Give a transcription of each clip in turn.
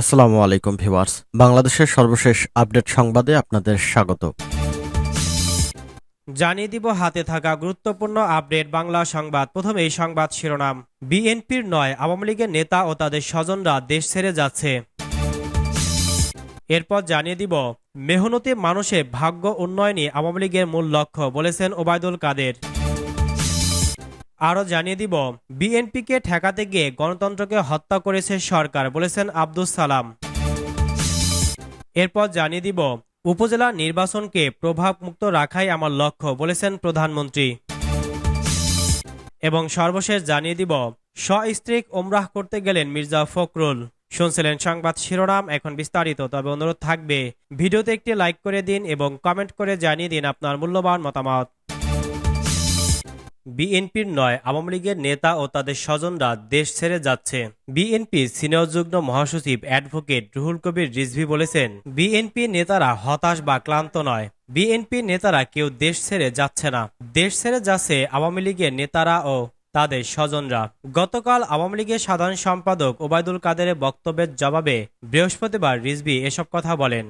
আসসালামু আলাইকুম ভিউয়ার্স। বাংলাদেশের সর্বশেষ আপডেট সংবাদে আপনাদের স্বাগত। জানিয়ে দিব হাতে থাকা গুরুত্বপূর্ণ আপডেট বাংলা সংবাদ। প্রথমে এই সংবাদ শিরোনাম, বিএনপির নয়, আওয়ামী লীগের নেতা ও তাদের স্বজনরা দেশ ছেড়ে যাচ্ছে। এরপর জানিয়ে দিব, মেহনতি মানুষের ভাগ্য উন্নয়নই আওয়ামী লীগের মূল লক্ষ্য, বলেছেন ওবায়দুল কাদের। আরও জানিয়ে দিব, বিএনপিকে ঠেকাতে গিয়ে গণতন্ত্রকে হত্যা করেছে সরকার, বলেছেন আব্দুস সালাম। এরপর জানিয়ে দিব, উপজেলা নির্বাচনকে প্রভাবমুক্ত রাখাই আমার লক্ষ্য, বলেছেন প্রধানমন্ত্রী। এবং সর্বশেষ জানিয়ে দিব, সস্ত্রীক ওমরাহ করতে গেলেন মির্জা ফখরুল। শুনছিলেন সংবাদ শিরোনাম, এখন বিস্তারিত, তবে অনুরোধ থাকবে, ভিডিওতে একটি লাইক করে দিন এবং কমেন্ট করে জানিয়ে দিন আপনার মূল্যবান মতামত। বিএনপির নয় আওয়ামী লীগের নেতা ও তাদের স্বজনরা দেশ ছেড়ে যাচ্ছে। বিএনপি সিনিয়র যুগ্ম মহাসচিব অ্যাডভোকেট রুহুল কবির রিজভি বলেছেন, বিএনপি নেতারা হতাশ বা ক্লান্ত নয়। বিএনপি নেতারা কেউ দেশ ছেড়ে যাচ্ছে না। দেশ ছেড়ে যাচ্ছে আওয়ামী লীগের নেতারা ও তাদের স্বজনরা। গতকাল আওয়ামী লীগের সাধারণ সম্পাদক ওবায়দুল কাদেরের বক্তব্যের জবাবে বৃহস্পতিবার রিজভি এসব কথা বলেন।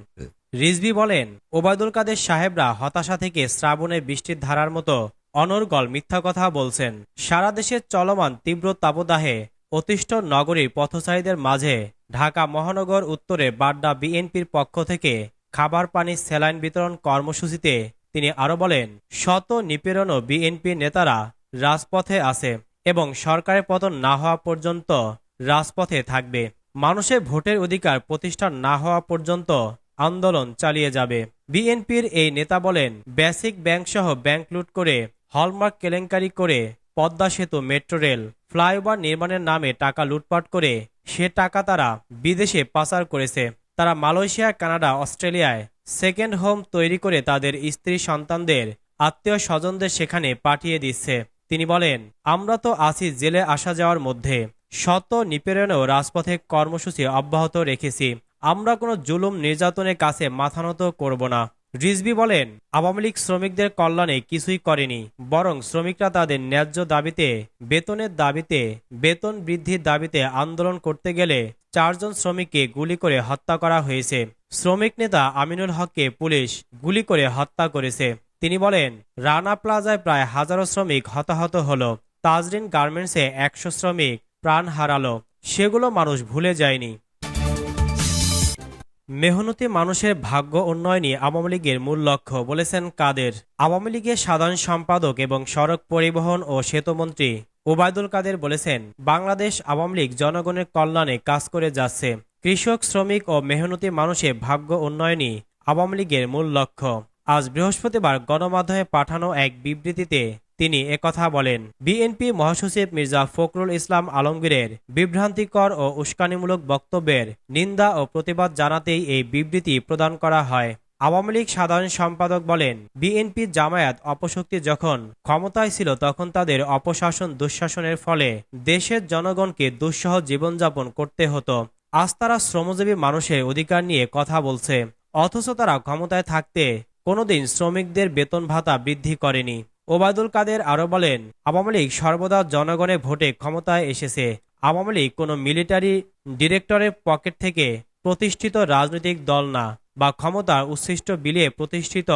রিজভি বলেন, ওবায়দুল কাদের সাহেবরা হতাশা থেকে শ্রাবণে বৃষ্টির ধারার মতো অনর্গল মিথ্যা কথা বলছেন। সারা দেশে চলমান তীব্র তাপদাহে অতিষ্ঠ নগরীর পথচারীদের মাঝে ঢাকা মহানগর উত্তরে বাড্ডা বিএনপির পক্ষ থেকে খাবার পানি স্যালাইন বিতরণ কর্মসূচিতে তিনি আরও বলেন, শত নিপীড়ন বিএনপি নেতারা রাজপথে আছে এবং সরকারের পতন না হওয়া পর্যন্ত রাজপথে থাকবে। মানুষের ভোটের অধিকার প্রতিষ্ঠা না হওয়া পর্যন্ত আন্দোলন চালিয়ে যাবে। বিএনপির এই নেতা বলেন, বেসিক ব্যাংক সহ ব্যাংক লুট করে হলমার্ক কেলেঙ্কারি করে পদ্মা সেতু মেট্রো রেল ফ্লাইওভার নির্মাণের নামে টাকা লুটপাট করে সে টাকা তারা বিদেশে পাচার করেছে। তারা মালয়েশিয়া, কানাডা, অস্ট্রেলিয়ায় সেকেন্ড হোম তৈরি করে তাদের স্ত্রী সন্তানদের আত্মীয় স্বজনদের সেখানে পাঠিয়ে দিচ্ছে। তিনি বলেন, আমরা তো আছি জেলে আসা যাওয়ার মধ্যে। শত নিপীড়নেও রাজপথে কর্মসূচি অব্যাহত রেখেছি। আমরা কোনো জুলুম নির্যাতনের কাছে মাথানত করব না। রিজবি বলেন, আওয়ামী লীগ শ্রমিকদের কল্যাণে কিছুই করেনি, বরং শ্রমিকরা তাদের ন্যায্য দাবিতে, বেতনের দাবিতে, বেতন বৃদ্ধির দাবিতে আন্দোলন করতে গেলে চারজন শ্রমিককে গুলি করে হত্যা করা হয়েছে। শ্রমিক নেতা আমিনুল হককে পুলিশ গুলি করে হত্যা করেছে। তিনি বলেন, রানা প্লাজায় প্রায় হাজারো শ্রমিক হতাহত হল, তাজরিন গার্মেন্টসে একশো শ্রমিক প্রাণ হারালো, সেগুলো মানুষ ভুলে যায়নি। মেহনতি মানুষের ভাগ্য উন্নয়নই আওয়ামী লীগের মূল লক্ষ্য, বলেছেন কাদের। আওয়ামী লীগের সাধারণ সম্পাদক এবং সড়ক পরিবহন ও সেতুমন্ত্রী ওবায়দুল কাদের বলেছেন, বাংলাদেশ আওয়ামী লীগ জনগণের কল্যাণে কাজ করে যাচ্ছে। কৃষক, শ্রমিক ও মেহনতি মানুষের ভাগ্য উন্নয়নই আওয়ামী লীগের মূল লক্ষ্য। আজ বৃহস্পতিবার গণমাধ্যমে পাঠানো এক বিবৃতিতে তিনি একথা বলেন, বিএনপি মহাসচিব মির্জা ফখরুল ইসলাম আলমগীরের বিভ্রান্তিকর ও উস্কানিমূলক বক্তব্যের নিন্দা ও প্রতিবাদ জানাতেই এই বিবৃতি প্রদান করা হয়। আওয়ামী লীগ সাধারণ সম্পাদক বলেন, বিএনপি জামায়াত অপশক্তি যখন ক্ষমতায় ছিল তখন তাদের অপশাসন দুঃশাসনের ফলে দেশের জনগণকে দুঃসহ জীবনযাপন করতে হতো। আজ তারা শ্রমজীবী মানুষের অধিকার নিয়ে কথা বলছে, অথচ তারা ক্ষমতায় থাকতে কোনোদিন শ্রমিকদের বেতন ভাতা বৃদ্ধি করেনি। ওবায়দুল কাদের আরও বলেন, আওয়ামী লীগ সর্বদা জনগণের ভোটে ক্ষমতায় এসেছে। আওয়ামী লীগ কোনো মিলিটারি ডিরেক্টরের পকেট থেকে প্রতিষ্ঠিত রাজনৈতিক দল না বা ক্ষমতার উচ্ছিষ্ট বিলে প্রতিষ্ঠিত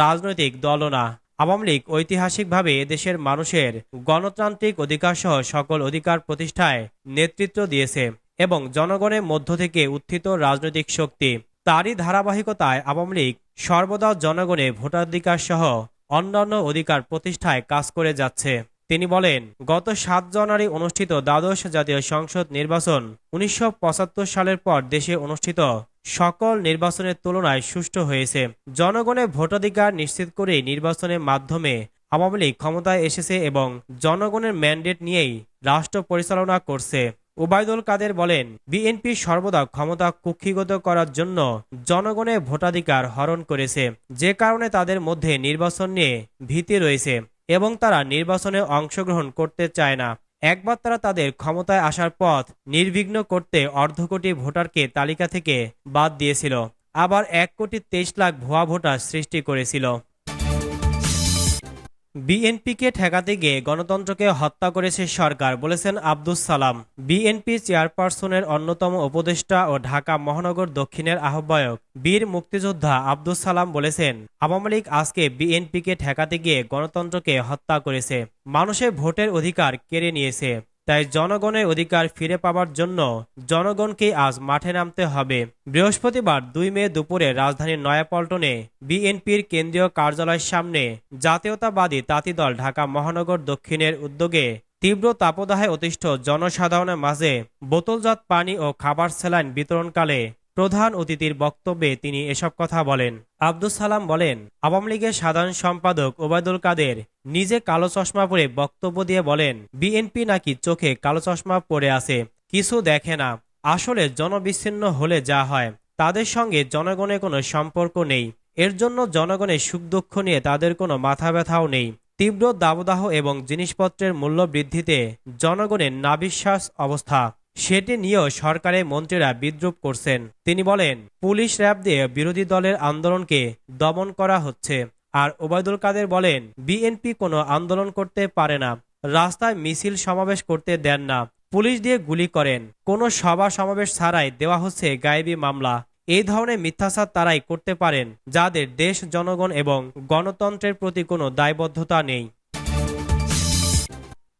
রাজনৈতিক দলও না। আওয়ামী লীগ ঐতিহাসিকভাবে দেশের মানুষের গণতান্ত্রিক অধিকারসহ সকল অধিকার প্রতিষ্ঠায় নেতৃত্ব দিয়েছে এবং জনগণের মধ্য থেকে উত্থিত রাজনৈতিক শক্তি। তারই ধারাবাহিকতায় আওয়ামী লীগ সর্বদা জনগণের ভোটাধিকার সহ অন্যান্য অধিকার প্রতিষ্ঠায় কাজ করে যাচ্ছে। তিনি বলেন, গত সাত জানুয়ারি অনুষ্ঠিত দ্বাদশ জাতীয় সংসদ নির্বাচন উনিশশো পঁচাত্তর সালের পর দেশে অনুষ্ঠিত সকল নির্বাচনের তুলনায় সুষ্ঠু হয়েছে। জনগণের ভোটাধিকার নিশ্চিত করে নির্বাচনের মাধ্যমে আওয়ামী লীগ ক্ষমতায় এসেছে এবং জনগণের ম্যান্ডেট নিয়েই রাষ্ট্র পরিচালনা করছে। ওবায়দুল কাদের বলেন, বিএনপি সর্বদা ক্ষমতা কুক্ষিগত করার জন্য জনগণের ভোটাধিকার হরণ করেছে। যে কারণে তাদের মধ্যে নির্বাচন নিয়ে ভীতি রয়েছে এবং তারা নির্বাচনে অংশগ্রহণ করতে চায় না। একবার তারা তাদের ক্ষমতায় আসার পথ নির্বিঘ্ন করতে অর্ধকোটি ভোটারকে তালিকা থেকে বাদ দিয়েছিল। আবার এক কোটি তেইশ লাখ ভুয়া ভোটার সৃষ্টি করেছিল। বিএনপিকে ঠেকাতে গিয়ে গণতন্ত্রকে হত্যা করেছে সরকার, বলেছেন আব্দুস সালাম। বিএনপি চেয়ারপারসনের অন্যতম উপদেষ্টা ও ঢাকা মহানগর দক্ষিণের আহ্বায়ক বীর মুক্তিযোদ্ধা আব্দুস সালাম বলেছেন, আওয়ামী লীগ আজকে বিএনপিকে ঠেকাতে গিয়ে গণতন্ত্রকে হত্যা করেছে। মানুষের ভোটের অধিকার কেড়ে নিয়েছে। তাই জনগণের অধিকার ফিরে পাবার জন্য জনগণকে আজ মাঠে নামতে হবে। বৃহস্পতিবার দুই মে দুপুরে রাজধানীর নয়াপল্টনে বিএনপির কেন্দ্রীয় কার্যালয়ের সামনে জাতীয়তাবাদী তাঁতি দল ঢাকা মহানগর দক্ষিণের উদ্যোগে তীব্র তাপদাহে অতিষ্ঠ জনসাধারণের মাঝে বোতলজাত পানি ও খাবার স্যালাইন বিতরণকালে প্রধান অতিথির বক্তব্যে তিনি এসব কথা বলেন। আব্দুস সালাম বলেন, আওয়ামী লীগের সাধারণ সম্পাদক ওবায়দুল কাদের নিজে কালো চশমা পরে বক্তব্য দিয়ে বলেন, বিএনপি নাকি চোখে কালো চশমা পরে আছে, কিছু দেখে না, আসলে জনবিচ্ছিন্ন হলে যা হয়, তাদের সঙ্গে জনগণের কোনো সম্পর্ক নেই, এর জন্য জনগণের সুখ দুঃখ নিয়ে তাদের কোনো মাথা ব্যথাও নেই, তীব্র দাবদাহ এবং জিনিসপত্রের মূল্য বৃদ্ধিতে জনগণের নাবিশ্বাস অবস্থা। সেটি নিয়েও সরকারের মন্ত্রীরা বিদ্রুপ করছেন। তিনি বলেন, পুলিশ র্যাব দিয়ে বিরোধী দলের আন্দোলনকে দমন করা হচ্ছে। আর ওবায়দুল কাদের বলেন, বিএনপি কোনো আন্দোলন করতে পারে না। রাস্তায় মিছিল সমাবেশ করতে দেন না। পুলিশ দিয়ে গুলি করেন। কোনো সভা সমাবেশ ছাড়াই দেওয়া হচ্ছে গায়েবী মামলা। এই ধরনের মিথ্যাচার তারাই করতে পারেন, যাদের দেশ, জনগণ এবং গণতন্ত্রের প্রতি কোনো দায়বদ্ধতা নেই।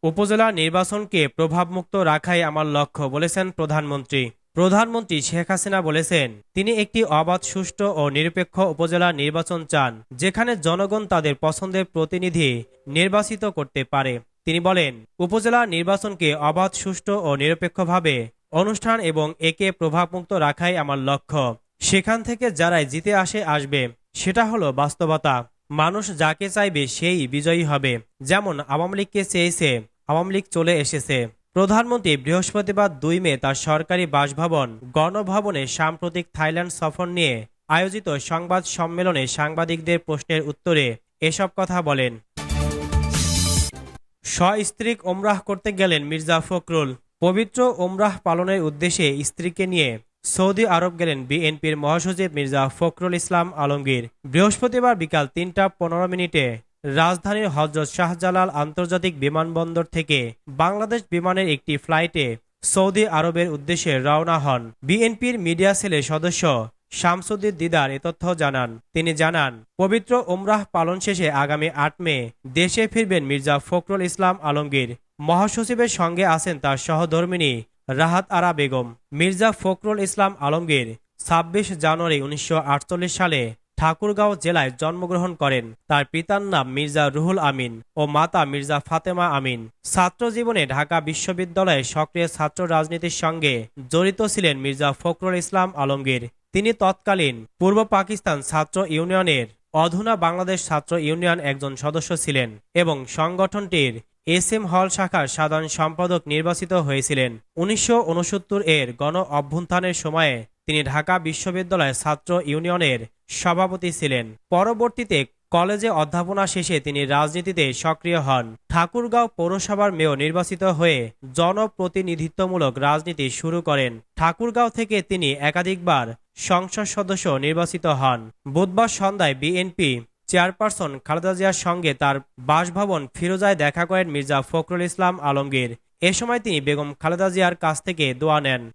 উপজেলা নির্বাচনকে প্রভাবমুক্ত রাখাই আমার লক্ষ্য, বলেছেন প্রধানমন্ত্রী। প্রধানমন্ত্রী শেখ হাসিনা বলেছেন, তিনি একটি অবাধ, সুষ্ঠু ও নিরপেক্ষ উপজেলা নির্বাচন চান, যেখানে জনগণ তাদের পছন্দের প্রতিনিধি নির্বাচিত করতে পারে। তিনি বলেন, উপজেলা নির্বাচনকে অবাধ, সুষ্ঠু ও নিরপেক্ষভাবে অনুষ্ঠান এবং একে প্রভাবমুক্ত রাখাই আমার লক্ষ্য। সেখান থেকে যারাই জিতে আসে, আসবে। সেটা হলো বাস্তবতা। মানুষ যাকে চাইবে সেই বিজয়ী হবে। যেমন আওয়ামী লীগকে চেয়েছে, আওয়ামী লীগ চলে এসেছে। প্রধানমন্ত্রী বৃহস্পতিবার দুই মে তার সরকারি বাসভবন, গণভবনে সাম্প্রতিক থাইল্যান্ড সফর নিয়ে আয়োজিত সংবাদ সম্মেলনে সাংবাদিকদের প্রশ্নের উত্তরে এসব কথা বলেন। সস্ত্রীক ওমরাহ করতে গেলেন মির্জা ফখরুল। পবিত্র ওমরাহ পালনের উদ্দেশ্যে স্ত্রীকে নিয়ে সৌদি আরব গেলেন বিএনপির মহাসচিব মির্জা ফখরুল ইসলাম আলমগীর। বৃহস্পতিবার বিকাল তিনটা পনেরো মিনিটে রাজধানীর হজরত শাহজালাল আন্তর্জাতিক বিমানবন্দর থেকে বাংলাদেশ বিমানের একটি ফ্লাইটে সৌদি আরবের উদ্দেশ্যে রওনা হন। বিএনপির মিডিয়া সেলের সদস্য শামসুদ্দিন দিদার এ তথ্য জানান। তিনি জানান, পবিত্র উমরাহ পালন শেষে আগামী আট মে দেশে ফিরবেন মির্জা ফখরুল ইসলাম আলমগীর। মহাসচিবের সঙ্গে আছেন তার সহধর্মিনী রাহাত আরা বেগম, মির্জা ফখরুল ইসলাম আলমগীর ছাব্বিশ জানুয়ারি উনিশশো আটচল্লিশ সালে ঠাকুরগাঁও জেলায় জন্মগ্রহণ করেন। তার পিতার নাম মির্জা রুহুল আমিন ও মাতা মির্জা ফাতেমা আমিন। ছাত্র জীবনে ঢাকা বিশ্ববিদ্যালয়ে সক্রিয় ছাত্র রাজনীতির সঙ্গে জড়িত ছিলেন মির্জা ফখরুল ইসলাম আলমগীর। তিনি তৎকালীন পূর্ব পাকিস্তান ছাত্র ইউনিয়নের অধুনা বাংলাদেশ ছাত্র ইউনিয়ন একজন সদস্য ছিলেন এবং সংগঠনটির এস এম হল শাখার সাধারণ সম্পাদক নির্বাচিত হয়েছিলেন। উনিশশো ঊনসত্তর এর গণ অভ্যুত্থানের সময়ে তিনি ঢাকা বিশ্ববিদ্যালয় ছাত্র ইউনিয়নের সভাপতি ছিলেন। পরবর্তীতে কলেজে অধ্যাপনা শেষে তিনি রাজনীতিতে সক্রিয় হন। ঠাকুরগাঁও পৌরসভার মেয়র নির্বাচিত হয়ে জনপ্রতিনিধিত্বমূলক রাজনীতি শুরু করেন। ঠাকুরগাঁও থেকে তিনি একাধিকবার সংসদ সদস্য নির্বাচিত হন। বুধবার সন্ধ্যায় বিএনপি চেয়ারপারসন খালেদা জিয়ার সঙ্গে তার বাসভবন ফিরোজায় দেখা করেন মির্জা ফখরুল ইসলাম আলমগীর। এ সময় তিনি বেগম খালেদা জিয়ার কাছ থেকে দোয়া নেন।